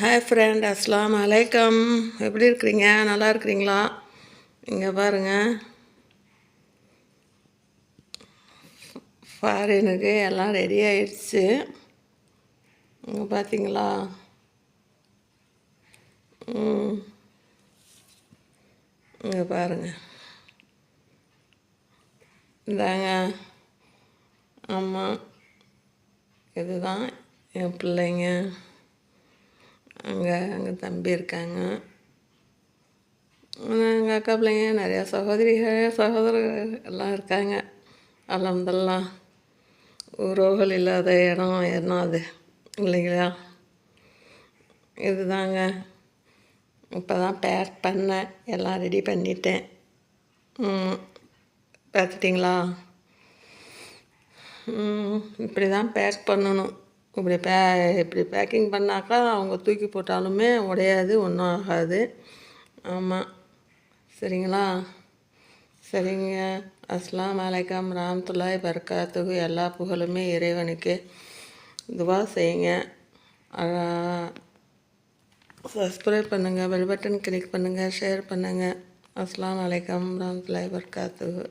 Hi friend அஸ்லாம் அலைக்கம் எப்படி இருக்கிறீங்க? நல்லா இருக்கிறீங்களா? இங்கே பாருங்கள் ஃபாரினுக்கு எல்லாம் ரெடி ஆயிடுச்சு. இங்கே பார்த்தீங்களா இங்கே பாருங்கள் இந்தாங்க. ஆமாம் இதுதான் என் பிள்ளைங்க. அங்கே அங்கே தம்பி இருக்காங்க. எங்கள் அக்கா பிள்ளைங்க நிறையா சகோதரிகள் சகோதரர்கள் எல்லாம் இருக்காங்க. அலமதெல்லாம் உறவுகள் இல்லாத இடம் என்ன அது இல்லைங்களா? இதுதாங்க. இப்போ தான் பேக் பண்ணேன். எல்லாம் ரெடி பண்ணிட்டேன். பார்த்துட்டிங்களா? இப்படி தான் பேக் பண்ணணும். இப்படி பே இப்படி பேக்கிங் பண்ணாக்கா அவங்க தூக்கி போட்டாலுமே உடையாது ஒன்றும் ஆகாது. ஆமாம் சரிங்களா? சரிங்க. அஸ்லாம் வலைக்கம் ராம்துல்லாய் பர்காத்துகு எல்லா புகழுமே இறைவனுக்கு. இதுவாக செய்யுங்க. சப்ஸ்கிரைப் பண்ணுங்கள் பெல் பட்டன் கிளிக் பண்ணுங்கள் ஷேர் பண்ணுங்கள் அஸ்லாம் வலைக்கம் ராம்துல்லாய் பர்காத்துகு